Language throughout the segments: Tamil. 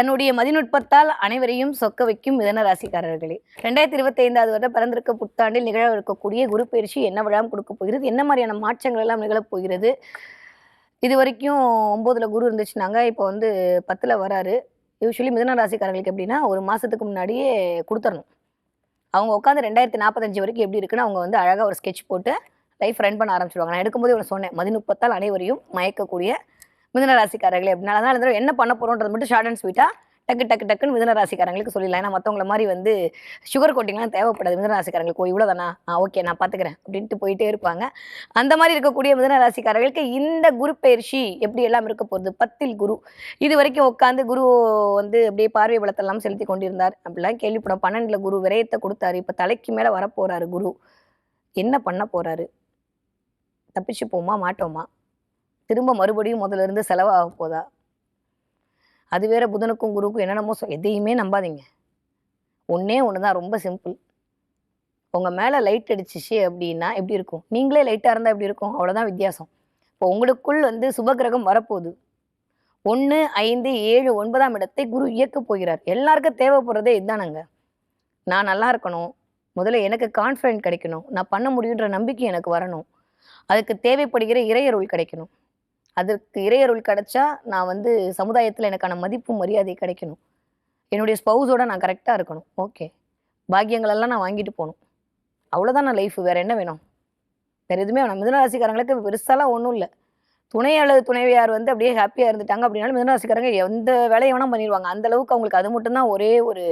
தன்னுடைய மதிநுட்பத்தால் அனைவரையும் சொக்க வைக்கும் மிதன ராசிக்காரர்களே. ரெண்டாயிரத்தி இருபத்தி ஐந்தாவது வருட பிறந்திருக்க புத்தாண்டில் நிகழ இருக்கக்கூடிய குரு பயிற்சி என்ன விழாம் கொடுக்க போகிறது? என்ன மாதிரியான மாற்றங்கள் எல்லாம் நிகழப் போகிறது? இது வரைக்கும் ஒம்போதுல குரு இருந்துச்சுனாங்க இப்போ வந்து பத்தில் வராரு. யூஸ்வலி மிதன ராசிக்காரர்களுக்கு எப்படின்னா ஒரு மாதத்துக்கு முன்னாடியே கொடுத்துடணும் அவங்க உட்காந்து ரெண்டாயிரத்தி நாற்பத்தஞ்சு வரைக்கும் எப்படி இருக்குன்னு அவங்க வந்து அழகாக ஒரு ஸ்கெட்ச் போட்டு லைஃப் ரன் பண்ண ஆரம்பிச்சிடுவாங்க நான் எடுக்கும்போது இவனை சொன்னேன். மதிநுட்பத்தால் அனைவரையும் மயக்கக்கூடிய மிதன ராசிக்காரர்களே அப்படின்னால தான் என்ன பண்ண போகிறோன்றது மட்டும் ஷார்ட் அண்ட் ஸ்வீட்டாக டக்கு டக்கு டக்குன்னு மிதன ராசிக்காரங்களுக்கு சொல்லிடலாம். ஏன்னா மற்றவங்கள மாதிரி வந்து சுகர் கோட்டிங்லாம் தேவைப்படாது. மிதன ராசிக்காரங்களுக்கு ஓ இவ்வளோதானா ஆ ஓகே நான் பார்த்துக்கிறேன் அப்படின்ட்டு போயிட்டே இருப்பாங்க. அந்த மாதிரி இருக்கக்கூடிய மிதன ராசிக்காரர்களுக்கு இந்த குரு பயிற்சி எப்படி எல்லாம் இருக்க போகிறது பத்தில் குரு. இது வரைக்கும் உட்காந்து குரு வந்து அப்படியே பார்வை பலத்தெல்லாம் செலுத்தி கொண்டிருந்தார். அப்படிலாம் கேள்விப்படும். பன்னெண்டில் குரு விரயத்தை கொடுத்தாரு. இப்போ தலைக்கு மேலே வரப்போகிறாரு குரு. என்ன பண்ண போகிறாரு தப்பிச்சு போமா? மாட்டோமா? திரும்ப மறுபடியும் முதல்ல இருந்து செலவாக போதா? அது வேற புதனுக்கும் குருவுக்கும் என்னென்னமோ எதையுமே நம்பாதீங்க. ஒன்றே ஒன்று தான் ரொம்ப சிம்பிள் உங்கள் மேலே லைட் அடிச்சிச்சு அப்படின்னா எப்படி இருக்கும்? நீங்களே லைட்டாக இருந்தால் எப்படி இருக்கும்? அவ்வளோதான் வித்தியாசம். இப்போ உங்களுக்குள் வந்து சுபகிரகம் வரப்போகுது. ஒன்று ஐந்து ஏழு ஒன்பதாம் இடத்தை குரு இயக்க போகிறார். எல்லாருக்கும் தேவைப்படுறதே இதுதானங்க. நான் நல்லா இருக்கணும். முதல்ல எனக்கு கான்ஃபிடென்ட் கிடைக்கணும். நான் பண்ண முடியுன்ற நம்பிக்கை எனக்கு வரணும். அதுக்கு தேவைப்படுகிற இறையருள் கிடைக்கணும். அதற்கு இறையருள் கிடைச்சா நான் வந்து சமுதாயத்தில் எனக்கான மதிப்பு மரியாதை கிடைக்கணும். என்னுடைய ஸ்பௌஸோட நான் கரெக்டாக இருக்கணும். ஓகே. பாக்கியங்களெல்லாம் நான் வாங்கிட்டு போகணும். அவ்வளோதான் நான் லைஃப் வேறு என்ன வேணும்? வேறு எதுவுமே வேணும். மிதனராசிக்காரங்களுக்கு பெருசாலாம் ஒன்றும் இல்லை. துணை அல்லது துணைவியார் வந்து அப்படியே ஹாப்பியாக இருந்துட்டாங்க அப்படின்னாலும் மிதனராசிக்காரங்க எந்த வேலையை வேணால் பண்ணிடுவாங்க. அந்த அளவுக்கு அவங்களுக்கு அது மட்டும்தான் ஒரே ஒரு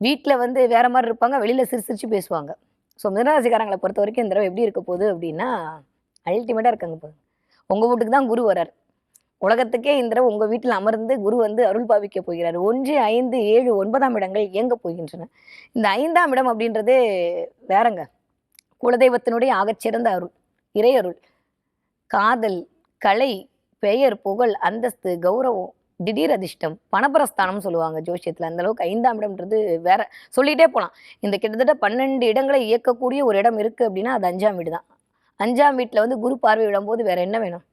வீட்டில் வந்து வேறு மாதிரி இருப்பாங்க. வெளியில் சிரிச்சு சிரிச்சு பேசுவாங்க. ஸோ மிதனராசிக்காரங்களை பொறுத்த வரைக்கும் இந்த தடவை எப்படி இருக்க போகுது அப்படின்னா அல்டிமேட்டாக இருக்காங்க இப்போ உங்கள் வீட்டுக்கு தான் குரு வரார் உலகத்துக்கே இந்த உங்கள் வீட்டில் அமர்ந்து குரு வந்து அருள் பாவிக்க போகிறார். ஒன்று ஐந்து ஏழு ஒன்பதாம் இடங்கள் இயங்க போகின்றன. இந்த ஐந்தாம் இடம் அப்படின்றது வேறங்க. குலதெய்வத்தினுடைய ஆகச்சிறந்த அருள் இறை அருள். காதல் கலை பெயர் புகழ் அந்தஸ்து கௌரவம் திடீர் அதிர்ஷ்டம் பணபரஸ்தானம் சொல்லுவாங்க ஜோசியத்தில். அந்த அளவுக்கு ஐந்தாம் இடம்ன்றது வேற சொல்லிகிட்டே போகலாம் இந்த கிட்டத்தட்ட பன்னெண்டு இடங்களை இயக்கக்கூடிய ஒரு இடம் இருக்குது அப்படின்னா அது அஞ்சாம் வீடு தான் அஞ்சாம் வீட்டில் வந்து குரு பார்வை விடும்போது வேற என்ன வேணும்?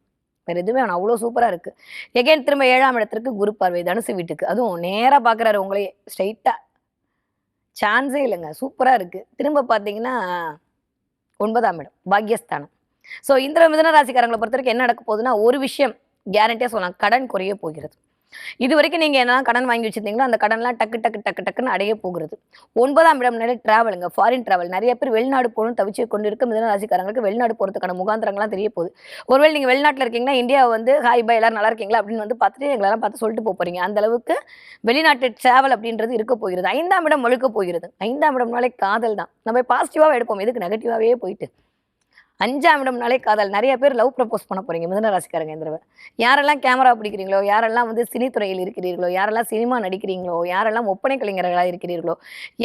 வேற எதுவுமே வேணும். அவ்வளோ சூப்பராக இருக்கு. எகைன் திரும்ப ஏழாம் இடத்திற்கு குரு பார்வை தனுசு வீட்டுக்கு. அதுவும் நேராக பார்க்குறாரு உங்களையே ஸ்ட்ரைட்டாக சான்ஸே இல்லைங்க. சூப்பராக இருக்கு. திரும்ப பார்த்தீங்கன்னா ஒன்பதாம் இடம் பாக்யஸ்தானம். ஸோ இந்திர மிதன ராசிக்காரங்களை பொறுத்த வரைக்கும் என்ன நடக்க போகுதுன்னா ஒரு விஷயம் கேரண்டியாக சொல்லலாம். கடன் குறைய போகிறது. இது வரைக்கும் நீங்கள் என்னெல்லாம் கடன் வாங்கி வச்சிருந்தீங்களோ அந்த கடன்லாம் டக்கு டக்கு டக்கு டக்குன்னு அடைய போகிறது. ஒன்பதாம் இடம் நிறைய டிராவலுங்க ஃபாரின் டிராவல் நிறைய பேர் வெளிநாடு போகணும்னு தவிச்சு கொண்டு இருக்க மிதன ராசிக்காரங்களுக்கு வெளிநாடு போகிறதுக்கான முகாந்திரங்கள்லாம் தெரிய போகுது. ஒருவேளை நீங்கள் வெளிநாட்டில் இருக்கீங்கன்னா இந்தியா வந்து ஹாய் பை எல்லாரும் நல்லா இருக்கீங்களா? அப்படின்னு வந்து பார்த்துட்டு எங்களெல்லாம் பார்த்து சொல்லிட்டு போக போகிறீங்க அந்த அளவுக்கு வெளிநாட்டு டிராவல் அப்படின்றது இருக்க போகிறது. ஐந்தாம் இடம் முழுக்க போகிறது. ஐந்தாம் இடம்னாலே காதல் தான். நம்ம பாசிட்டிவாக எடுப்போம். எதுக்கு நெகட்டிவாகவே போயிட்டு? அஞ்சாம் இடம்னாலே காதல். நிறைய பேர் லவ் ப்ரப்போஸ் பண்ண போறீங்க மிதன ராசிக்காரங்க இந்த தடவை. யாரெல்லாம் கேமரா பிடிக்கிறீங்களோ யாரெல்லாம் வந்து சினித்துறையில் இருக்கிறீர்களோ யாரெல்லாம் சினிமா நடிக்கிறீங்களோ யாரெல்லாம் ஒப்பனை கலைஞர்களாக இருக்கிறீர்களோ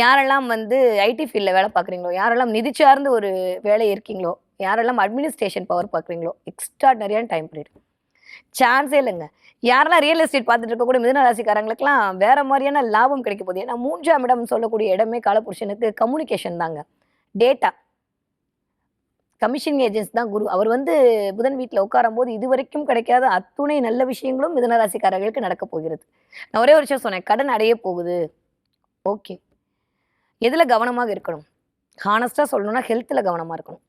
யாரெல்லாம் வந்து ஐடி ஃபீல்டில் வேலை பார்க்குறீங்களோ யாரெல்லாம் நிதி சார்ந்து ஒரு வேலை இருக்கீங்களோ யாரெல்லாம் அட்மினிஸ்ட்ரேஷன் பவர் பார்க்குறீங்களோ எக்ஸ்ட்ராடனரியான டைம் பீரியட் சான்ஸே இல்லைங்க. யாரெல்லாம் ரியல் எஸ்டேட் பார்த்துட்டு இருக்கக்கூடிய மிதன ராசிக்காரங்களுக்குலாம் வேற மாதிரியான லாபம் கிடைக்க போகுது. ஏன்னா மூன்றாம் இடம் சொல்லக்கூடிய இடமே காலபுருஷனுக்கு கம்யூனிகேஷன் தாங்க. டேட்டா கமிஷன் ஏஜென்ட்ஸ் தான் குரு. அவர் வந்து புதன் வீட்டில் உட்காரும் போது இது வரைக்கும் கிடைக்காத அத்துணை நல்ல விஷயங்களும் மிதனராசிக்காரர்களுக்கு நடக்க போகிறது. நான் ஒரே ஒரு விஷயம் சொன்னேன். கடன் அடைய போகுது. ஓகே. எதில் கவனமாக இருக்கணும்? ஹானஸ்டாக சொல்லணும்னா ஹெல்த்தில் கவனமாக இருக்கணும்.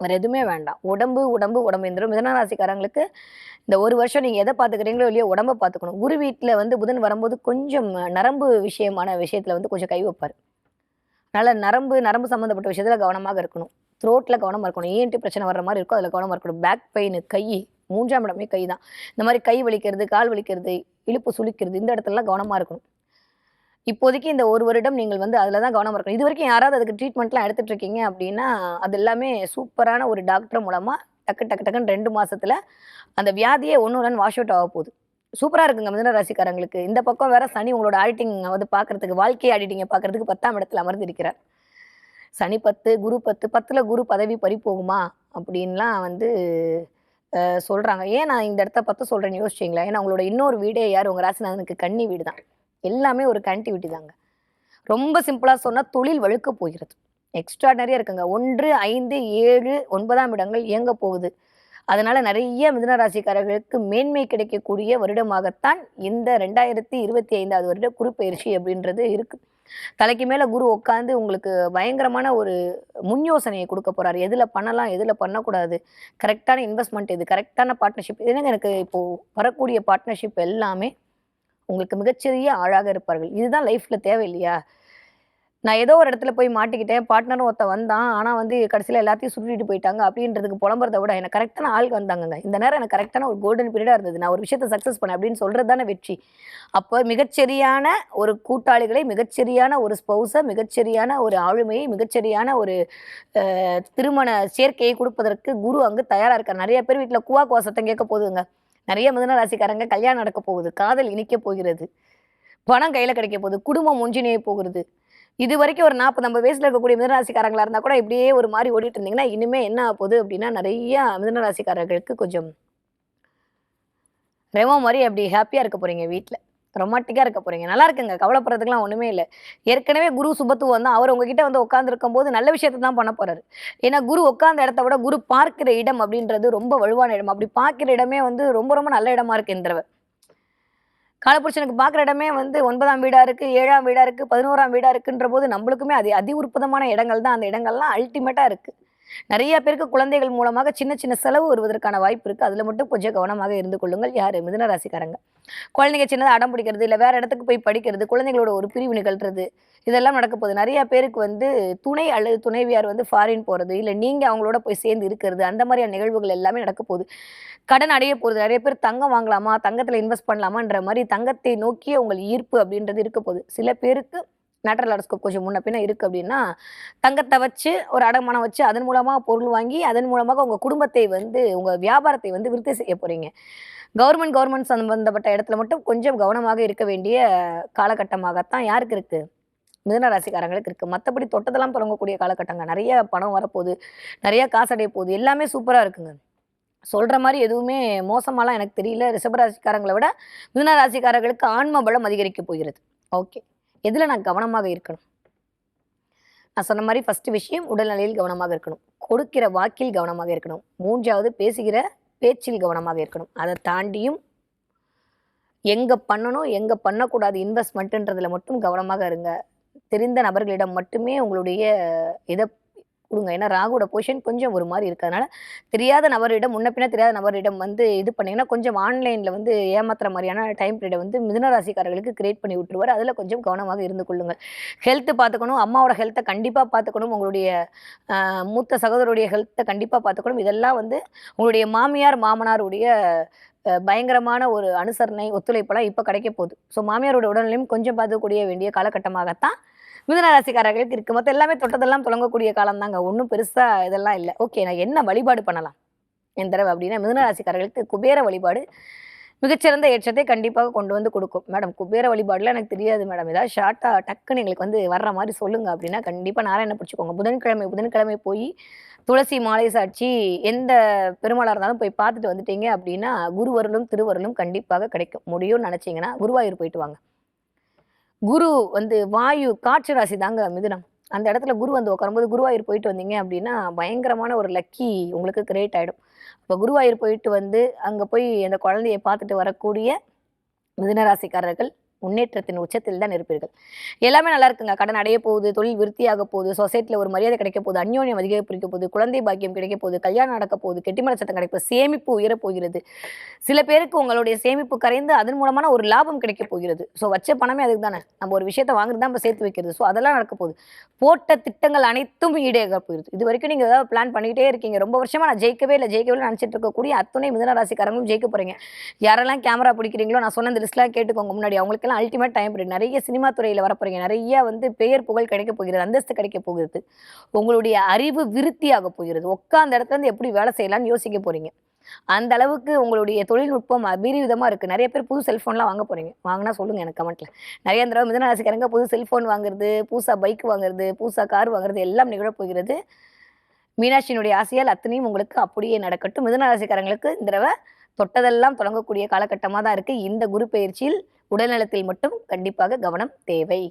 வேறு எதுவுமே வேண்டாம். உடம்பு உடம்பு உடம்பு இந்த மிதனராசிக்காரங்களுக்கு இந்த ஒரு வருஷம் நீங்கள் எதை பார்த்துக்கிறீங்களோ இல்லையோ உடம்பை பார்த்துக்கணும். குரு வீட்டில் வந்து புதன் வரும்போது கொஞ்சம் நரம்பு விஷயமான விஷயத்தில் வந்து கொஞ்சம் கை வைப்பார். அதனால் நரம்பு நரம்பு சம்மந்தப்பட்ட விஷயத்தில் கவனமாக இருக்கணும். த்ரோட்டில் கவனமாக இருக்கணும். ஏன்ட்டு பிரச்சனை வர்ற மாதிரி இருக்கும் அதில் கவனமாக இருக்கணும். பேக் பெயின் கை மூன்றாம் இடமே கை தான். இந்த மாதிரி கை வலிக்கிறது கால் வலிக்கிறது இழுப்பு சுளிக்கிறது இந்த இடத்துலலாம் கவனமாக இருக்கணும். இப்போதைக்கு இந்த ஒரு வருடம் நீங்கள் வந்து அதில் தான் கவனமாக இருக்கணும். இது வரைக்கும் யாராவது அதுக்கு ட்ரீட்மெண்ட்லாம் எடுத்துகிட்டு இருக்கீங்க அப்படின்னா அது எல்லாமே சூப்பரான ஒரு டாக்டர் மூலமாக டக்கு டக்கு டக்குன்னு ரெண்டு மாதத்தில் அந்த வியாதியே ஒன்று ஒன்று வாஷ் அவுட் ஆக போகுது. சூப்பராக இருக்குங்க மிதன ராசிக்காரங்களுக்கு. இந்த பக்கம் வேற சனி உங்களோட ஆடிட்டிங் வந்து பார்க்குறதுக்கு வாழ்க்கை ஆடிட்டிங்கை பார்க்குறதுக்கு பத்தாம் இடத்துல அமர்ந்து இருக்கிறார் சனி பத்து குரு பத்து பத்தில் குரு பதவி பறி போகுமா? அப்படின்லாம் வந்து சொல்கிறாங்க ஏன் நான் இந்த இடத்த பத்து சொல்கிறேன்னு யோசிச்சிங்களா? ஏன்னா உங்களோட இன்னொரு வீடே யார்? உங்கள் ராசிநாதனுக்கு கன்னி வீடு தான். எல்லாமே ஒரு கனெக்டிவிட்டி தாங்க. ரொம்ப சிம்பிளாக சொன்னால் தொழில் வழுக்க போகிறது. எக்ஸ்ட்ராடனரியாக இருக்குங்க. ஒன்று ஐந்து ஏழு ஒன்பதாம் இடங்கள் இயங்க போகுது. அதனால் நிறைய மிதனராசிக்காரர்களுக்கு மேன்மை கிடைக்கக்கூடிய வருடமாகத்தான் இந்த ரெண்டாயிரத்தி இருபத்தி ஐந்தாவது வருட குரு அப்படின்றது இருக்குது தலைக்கு மேல குரு உட்காந்து உங்களுக்கு பயங்கரமான ஒரு முன் யோசனையை கொடுக்க போறாரு. எதுல பண்ணலாம் எதுல பண்ணக்கூடாது? கரெக்டான இன்வெஸ்ட்மெண்ட் இது கரெக்டான பார்ட்னர்ஷிப் இதுன்னு எனக்கு இப்போ வரக்கூடிய பார்ட்னர்ஷிப் எல்லாமே உங்களுக்கு மிகச்சிறிய ஆளாக இருப்பார்கள். இதுதான் லைஃப்பில் தேவை இல்லையா நான் ஏதோ ஒரு இடத்துல போய் மாட்டிக்கிட்டேன் பார்ட்னரும் ஒருத்த வந்தான் ஆனால் வந்து கடைசியில் எல்லாத்தையும் சுருட்டிட்டு போயிட்டாங்க அப்படின்றதுக்கு புலம்புறத விட எனக்கு கரெக்டான ஆளுக்கு வந்தாங்கங்க. இந்த நேரம் எனக்கு கரெக்டான ஒரு கோல்டன் பீரியடாக இருந்தது. நான் ஒரு விஷயத்தை சக்ஸஸ் பண்ணேன் அப்படின்னு சொல்கிறது தானே வெற்றி. அப்போ மிகச்சரியான ஒரு கூட்டாளிகளை மிகச்சரியான ஒரு ஸ்பௌஸை மிகச்சரியான ஒரு ஆளுமையை மிகச்சரியான ஒரு திருமண சேர்க்கையை கொடுப்பதற்கு குரு அங்கு தயாராக இருக்கார். நிறைய பேர் வீட்டில் குவா குவா சத்தம் கேட்க போகுதுங்க. நிறைய மிதன ராசிக்காரங்க கல்யாணம் நடக்க போகுது காதல் இனிக்க போகிறது பணம் கையில் கிடைக்க போகுது குடும்பம் ஒன்றிணைய போகிறது. இது வரைக்கும் ஒரு நாற்பது ஐம்பது வயசுல இருக்கக்கூடிய மிதனராசிக்காரங்களா இருந்தால் கூட இப்படியே ஒரு மாதிரி ஓடிட்டு இருந்தீங்கன்னா இனிமே என்ன போகுது அப்படின்னா நிறைய மிதனராசிக்காரர்களுக்கு கொஞ்சம் ரெமோ மாதிரி அப்படி ஹாப்பியாக இருக்க போறீங்க வீட்டில் ரொமாட்டிக்காக இருக்க போறீங்க. நல்லா இருக்குங்க. கவலைப்படுறதுக்குலாம் ஒன்றுமே இல்லை. ஏற்கனவே குரு சுபத்துவம் தான் அவர் உங்ககிட்ட வந்து உட்காந்துருக்கும் போது நல்ல விஷயத்தை தான் பண்ண போறாரு. ஏன்னா குரு உட்காந்த இடத்த விட குரு பார்க்கிற இடம் அப்படின்றது ரொம்ப வலுவான இடம். அப்படி பார்க்கிற இடமே வந்து ரொம்ப ரொம்ப நல்ல இடமா இருக்கு இந்த தடவை. காலப்புருஷனுக்கு பார்க்குற இடமே வந்து ஒன்பதாம் வீடா இருக்குது ஏழாம் வீடா இருக்குது பதினோராம் வீடாக இருக்குன்ற போது நம்மளுக்குமே அது அதி உற்பதமான இடங்கள் தான் அந்த இடங்கள்லாம் அல்டிமேட்டாக இருக்குது நிறைய பேருக்கு குழந்தைகள் மூலமாக சின்ன சின்ன செலவு வருவதற்கான வாய்ப்பு இருக்கு. அதுல மட்டும் கொஞ்சம் கவனமாக இருந்து கொள்ளுங்கள். யாரு? மிதுன ராசிக்காரங்க. குழந்தைங்க சின்னதாக அடம் பிடிக்கிறது இல்லை வேற இடத்துக்கு போய் படிக்கிறது குழந்தைகளோட ஒரு பிரிவு நிகழ்றது இதெல்லாம் நடக்க போகுது. நிறைய பேருக்கு வந்து துணை அல்லது துணைவியார் வந்து ஃபாரின் போகிறது இல்லை நீங்கள் அவங்களோட போய் சேர்ந்து இருக்கிறது அந்த மாதிரியான நிகழ்வுகள் எல்லாமே நடக்க போகுது. கடன் அடைய போகுது. நிறைய பேர் தங்கம் வாங்கலாமா? தங்கத்தில் இன்வெஸ்ட் பண்ணலாமான்ற மாதிரி தங்கத்தை நோக்கிய உங்கள் ஈர்ப்பு அப்படின்றது இருக்க போகுது. சில பேருக்கு நேட்டரல் அரஸ்கோப் கொஞ்சம் முன்ன பின்ன அப்படின்னா தங்கத்தை வச்சு ஒரு அடமானம் வச்சு அதன் மூலமாக பொருள் வாங்கி அதன் மூலமாக உங்கள் குடும்பத்தை வந்து உங்கள் வியாபாரத்தை வந்து விருத்தி செய்ய போகிறீங்க கவர்மெண்ட் கவர்மெண்ட் சம்பந்தப்பட்ட இடத்துல மட்டும் கொஞ்சம் கவனமாக இருக்க வேண்டிய காலகட்டமாகத்தான் யாருக்கு இருக்குது மிதன ராசிக்காரங்களுக்கு இருக்குது மற்றபடி தொட்டதெல்லாம் தொடங்கக்கூடிய காலகட்டங்க. நிறைய பணம் வரப்போகுது. நிறைய காசடைய போகுது. எல்லாமே சூப்பராக இருக்குங்க. சொல்கிற மாதிரி எதுவுமே மோசமாலாம் எனக்கு தெரியல. ரிஷபராசிக்காரங்களை விட மிதன ராசிக்காரர்களுக்கு ஆன்ம பலம் அதிகரிக்க போகிறது. ஓகே. எதில் நான் கவனமாக இருக்கணும்? நான் சொன்ன மாதிரி ஃபஸ்ட்டு விஷயம் உடல்நிலையில் கவனமாக இருக்கணும். கொடுக்கிற வாக்கில் கவனமாக இருக்கணும். மூன்றாவது பேசுகிற பேச்சில் கவனமாக இருக்கணும். அதை தாண்டியும் எங்கே பண்ணணும் எங்கே பண்ணக்கூடாது இன்வெஸ்ட்மெண்ட்டுன்றதில் மட்டும் கவனமாக இருங்க. தெரிந்த நபர்களிடம் மட்டுமே உங்களுடைய இதை கொடுங்க. ஏன்னா ராகுவோட பொசிஷன் கொஞ்சம் ஒரு மாதிரி இருக்கிறதுனால தெரியாத நபரிடம் முன்னப்பின தெரியாத நபரிடம் வந்து இது பண்ணிங்கன்னா கொஞ்சம் ஆன்லைனில் வந்து ஏமாத்துற மாதிரியான டைம் பீரியடை வந்து மிதனராசிக்காரர்களுக்கு கிரியேட் பண்ணி விட்டுருவார். அதில் கொஞ்சம் கவனமாக இருந்து கொள்ளுங்கள். ஹெல்த்து பார்த்துக்கணும். அம்மாவோட ஹெல்த்தை கண்டிப்பாக பார்த்துக்கணும். உங்களுடைய மூத்த சகோதரருடைய ஹெல்த்தை கண்டிப்பாக பார்த்துக்கணும். இதெல்லாம் வந்து உங்களுடைய மாமியார் மாமனாருடைய பயங்கரமான ஒரு அனுசரணை ஒத்துழைப்பெல்லாம் இப்போ கிடைக்க போகுது. ஸோ மாமியாரோட உடல்நிலையும் கொஞ்சம் பார்த்துக்கூடிய வேண்டிய காலகட்டமாகத்தான் மிதுனராசிக்காரர்களுக்கு இருக்கு. மொத்தம் எல்லாமே தொட்டதெல்லாம் தொடங்கக்கூடிய காலம் தாங்க ஒன்றும் பெருசாக இதெல்லாம் இல்லை. ஓகே நான் என்ன வழிபாடு பண்ணலாம்? என் தடவை அப்படின்னா மிதுனராசிக்காரர்களுக்கு குபேர வழிபாடு மிகச்சிறந்த ஏற்றத்தை கண்டிப்பாக கொண்டு வந்து கொடுக்கும். மேடம் குபேர வழிபாடுலாம் எனக்கு தெரியாது மேடம். ஏதாவது ஷார்ட்டாக டக்குன்னு எங்களுக்கு வந்து வர்ற மாதிரி சொல்லுங்கள் அப்படின்னா கண்டிப்பாக நாராயண பிடிச்சிக்கோங்க. புதன்கிழமை புதன்கிழமை போய் துளசி மாலை சாட்சி எந்த பெருமாளாக இருந்தாலும் போய் பார்த்துட்டு வந்துட்டீங்க அப்படின்னா குருவருளும் திருவருளும் கண்டிப்பாக கிடைக்கும். முடியும்னு நினச்சிங்கன்னா குருவாயூர் போயிட்டு வாங்க. குரு வந்து வாயு காற்று ராசி தாங்க மிதுனம். அந்த இடத்துல குரு வந்து உட்காரும்போது குருவாயூர் போயிட்டு வந்தீங்க அப்படின்னா பயங்கரமான ஒரு லக்கி உங்களுக்கு கிரியேட் ஆகிடும் இப்போ குருவாயூர் போயிட்டு வந்து அங்கே போய் அந்த குழந்தையை பார்த்துட்டு வரக்கூடிய மிதுனராசிக்காரர்கள் முன்னேற்றத்தின் உச்சத்தில் தான் இருப்பீர்கள். எல்லாமே நல்லா இருக்குங்க. கடன் அடைய போகுது தொழில் விருத்தியாக போகுது சொசைட்டியில் ஒரு மரியாதை கிடைக்க போகுது அந்யோன்யம் அதிகரிக்க போகுது குழந்தை பாக்கியம் கிடைக்க போகுது கல்யாணம் நடக்க போகுது கெட்டிமர சட்டம் கிடைக்க சேமிப்பு உயரப் போகிறது. சில பேருக்கு உங்களுடைய சேமிப்பு கரைந்து அதன் மூலமான ஒரு லாபம் கிடைக்க போகிறது. ஸோ வச்ச பணமே அதுக்கு தானே நம்ம ஒரு விஷயத்தை வாங்குறது தான் நம்ம சேர்த்து வைக்கிறது. ஸோ அதெல்லாம் நடக்க போகுது. போட்ட திட்டங்கள் அனைத்தும் ஈடேக போயிருது இது வரைக்கும் நீங்கள் ஏதாவது பிளான் பண்ணிக்கிட்டே இருக்கீங்க. ரொம்ப வருஷமாக நான் ஜெயிக்கவே இல்லை ஜெயிக்கவே நினச்சிட்டு இருக்கக்கூடிய அத்துணை மிதன ராசிக்காரங்களும் ஜெயிக்க போகிறீங்க யாரெல்லாம் கேமரா பிடிக்கிறீங்களோ நான் சொன்ன இந்த லிஸ்ட்லாம் கேட்டுக்கோங்க முன்னாடி. அவங்களுக்கெல்லாம் அல்டிமேட் டைம் பீரியட் நிறைய சினிமா துறையில் வர நிறைய வந்து பெயர் புகழ் கிடைக்க போகிறது அந்தஸ்து கிடைக்க போகிறது. உங்களுடைய அறிவு விருத்தியாக போகிறது. உட்காந்த இடத்துல இருந்து எப்படி வேலை செய்யலாம்னு யோசிக்க போகிறீங்க அந்த அளவுக்கு உங்களுடைய தொழில்நுட்பம் அபரிவிதமா இருக்குது நிறைய பேர் புது செல்ஃபோன்லாம் வாங்க போகிறீங்க வாங்கினா சொல்லுங்கள் எனக்கு கமெண்ட்டில் நிறைய தடவை மிதன ராசிக்காரங்க புது செல்ஃபோன் வாங்குறது புதுசாக பைக் வாங்குறது புதுசாக கார் வாங்குறது எல்லாம் நிகழப் போகிறது மீனாட்சியினுடைய ஆசையால் அத்தனையும் உங்களுக்கு அப்படியே நடக்கட்டும். மிதன ராசிக்காரங்களுக்கு இந்த தடவை தொட்டதெல்லாம் தொடங்கக்கூடிய காலகட்டமாக தான் இருக்குது இந்த குரு பயிற்சியில் உடல்நலத்தில் மட்டும் கண்டிப்பாக கவனம் தேவை.